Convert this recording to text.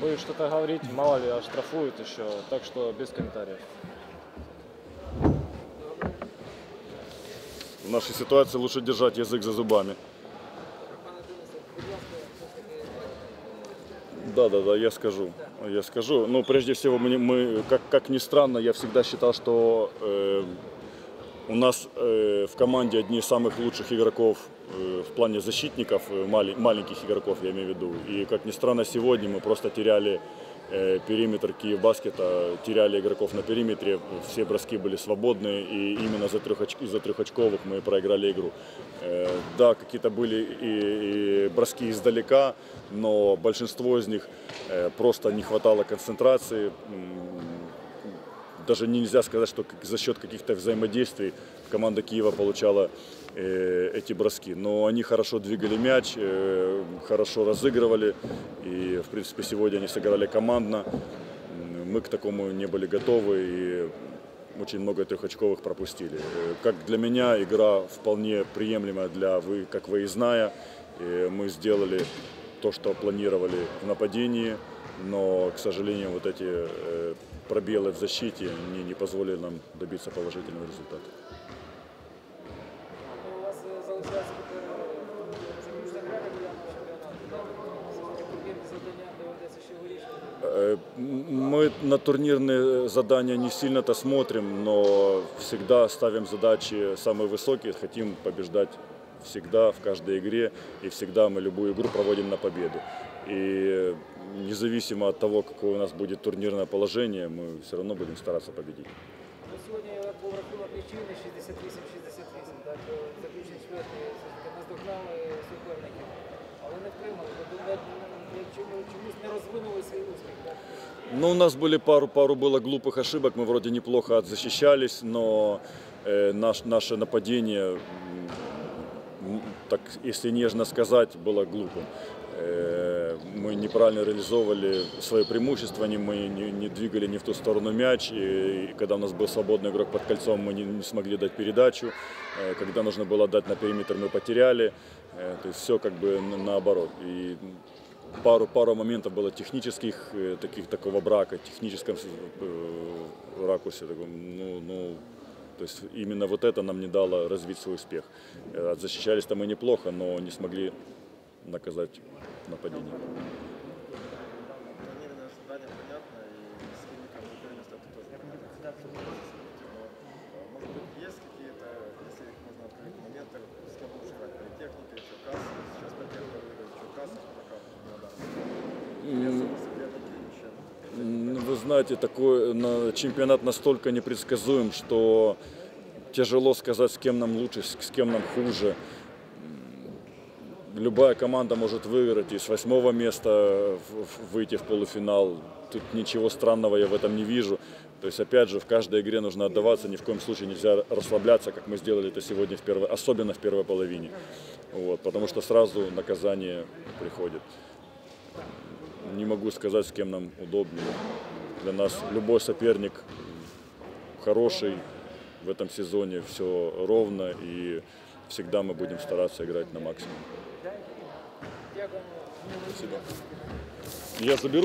боюсь что-то говорить, мало ли оштрафуют еще, так что без комментариев. В нашей ситуации лучше держать язык за зубами. Да, да, да, я скажу. Я скажу. Ну, прежде всего, мы, мы как, как ни странно, я всегда считал, что э, у нас э, в команде одни из самых лучших игроков э, в плане защитников, э, маленьких игроков, я имею в виду. И как ни странно, сегодня мы просто теряли периметр Киевбаскета, теряли игроков на периметре, все броски были свободные, и именно за трех из-за трехочковых мы проиграли игру. Да, какие-то были и, и броски издалека, но большинство из них просто не хватало концентрации. Даже нельзя сказать, что за счет каких-то взаимодействий команда Киева получала э, эти броски. Но они хорошо двигали мяч, э, хорошо разыгрывали. И, в принципе, сегодня они сыграли командно. Мы к такому не были готовы и очень много трехочковых пропустили. Э, Как для меня игра вполне приемлемая для вы, как выездная. И мы сделали то, что планировали в нападении, но, к сожалению, вот эти э, пробелы в защите не, не позволили нам добиться положительного результата. ну, у вас е, залишається тепер е, заключна гра регулярного чемпіонату. Все-таки турнірні завдання доведеться ще вирішувати. Э, м- Мы на турнирные задания не сильно-то смотрим, но всегда ставим задачи самые высокие, хотим побеждать всегда в каждой игре, и всегда мы любую игру проводим на победу. И независимо от того, какое у нас будет турнирное положение, мы все равно будем стараться победить. Ну, сьогодні був рахунок нічийний 68-68, так, е, заключний чверті все-таки наздогнали суперників, але не втримали. Ви думаєте, ну, чому- чомусь не розвинули свій успіх, так? Ну, у нас были пару, пару было глупых ошибок, мы вроде неплохо защищались, но э, наш, наше нападение, м, м, так если нежно сказать, было глупым. Э, мы неправильно реализовывали свои преимущества, мы не, двигали не в ту сторону мяч, и, когда у нас был свободный игрок под кольцом, мы не, смогли дать передачу, Э, когда нужно было дать на периметр, мы потеряли, Э, то есть все как бы на- наоборот. И пару, пару моментов было технических, таких, такого брака, техническом ракурсе. Ну, ну, то есть именно вот это нам не дало развить свой успех. Э, Защищались-то мы неплохо, но не смогли наказать нападение. Турнирное задание понятно, и с это тоже понятно. Но, Может быть, есть какие-то, если их можно открыть, моменты, с кем лучше играть? Политехника, Черкас, сейчас Политехника выиграет Черкас, пока не ударил. Если соперники еще М, Знаете, такой на, чемпионат настолько непредсказуем, что тяжело сказать, с кем нам лучше, с, с кем нам хуже. Любая команда может выиграть и с восьмого места выйти в полуфинал. Тут ничего странного я в этом не вижу. То есть, опять же, в каждой игре нужно отдаваться, ни в коем случае нельзя расслабляться, как мы сделали это сегодня, в первой, особенно в первой половине. Вот, потому что сразу наказание приходит. Не могу сказать, с кем нам удобнее. Для нас любой соперник хороший. В этом сезоне все ровно и всегда мы будем стараться играть на максимум. Спасибо. Я заберу.